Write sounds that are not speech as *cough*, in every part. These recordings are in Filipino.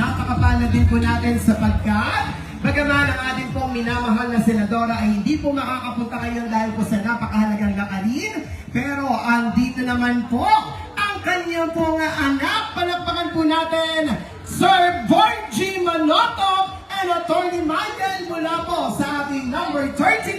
napakapalad din po natin sapagkat Bagaman ang ating pong minamahal na senadora ay hindi po makakapunta ngayon dahil po sa napakahalagang lakarin, pero andito naman po ang kanyang pong anak. Palakpakan po natin, Sir Borgie Manoto and Attorney Michael mula po sa ating number 39,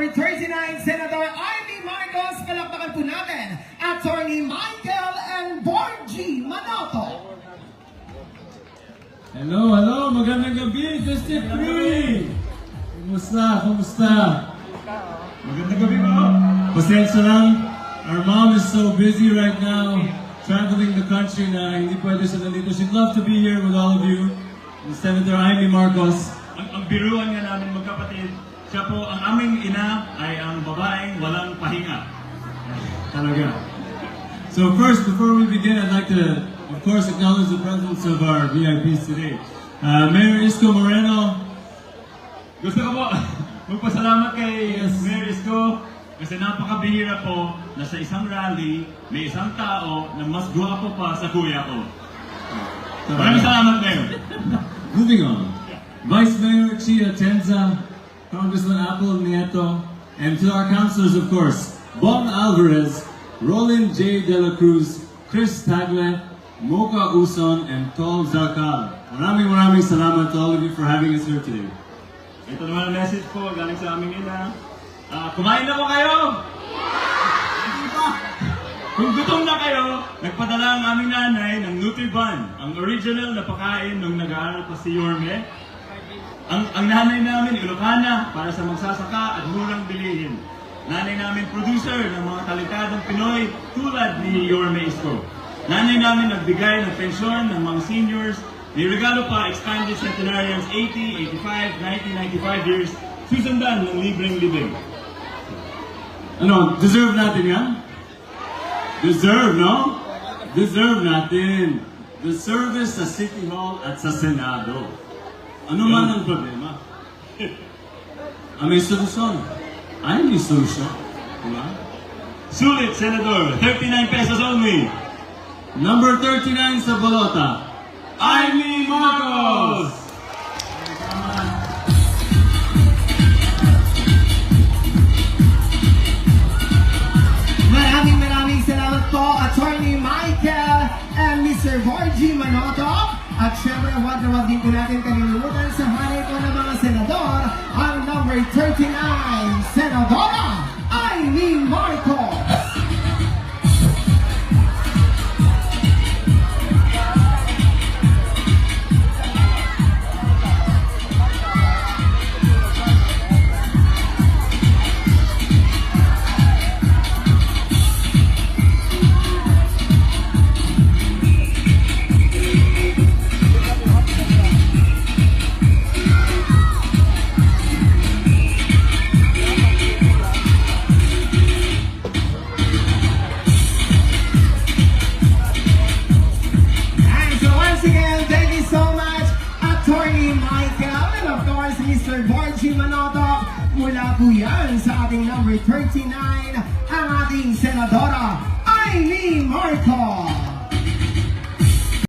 number 39, Senator Amy Marcos. Palakpakan po natin, Attorney Michael and Borgie Manoto. Hello, hello, magandang gabi, Festive Free! Kumusta, kumusta? Magandang gabi po. Pasensya lang, our mom is so busy right now, traveling the country na hindi pwede siya nandito. She'd love to be here with all of you. And Senator Amy Marcos. Ang, ang biruan nga namin magkapatid, siya po, ang aming ina ay ang babaeng walang pahinga. Talaga. So first, before we begin, I'd like to, of course, acknowledge the presence of our VIPs today. Uh, Mayor Isko Moreno, Gusto ko po *laughs* magpasalamat kay Yes. Mayor Isko kasi napakabihira po na sa isang rally may isang tao na mas gwapo pa sa kuya ko. Maraming salamat, Mayor. *laughs* Moving on. Vice Mayor Chia Tenza, Congressman Apple Nieto, and to our councilors, of course, Bon Alvarez, Roland J. De La Cruz, Chris Tagle, Mocha Uson, and Tol Zakal. Maraming maraming salamat to all of you for having us here today. Ito naman ang message po galing sa aming ina. Ah, kumain na po kayo! Kung gutom na kayo, nagpadala ang aming nanay ng Nutriban, ang original na pagkain nung nag-aaral pa si Yorme. Ang, ang nanay namin, Ilocana, para sa magsasaka at murang bilihin. Nanay namin, producer ng mga talentadong Pinoy tulad ni Yorme Isko. Nanay namin nagbigay ng pensyon ng mga seniors. Niregalo pa expanded centenarians 80, 85, 90, 95 years. Susundan ng libreng libing. Ano, deserve natin yan? Deserve, no? Deserve natin. The service sa City Hall at sa Senado. Ano man ang problema? Ah, may solusyon. Ay, may solusyon. Diba? Sulit, Senador. 39 pesos only. Number 39 sa balota, Amy Marcos! Maraming maraming salamat po, Attorney Michael and Mr. Borgie Manoto. At syempre, wag na wag din po natin kalilimutan Thirty-nine. Once again, thank you so much, Attorney Michael, and of course, Mr. Borgie Manoto. Mula po yan sa ating number 39, ang ating Senadora, Amy Marcos.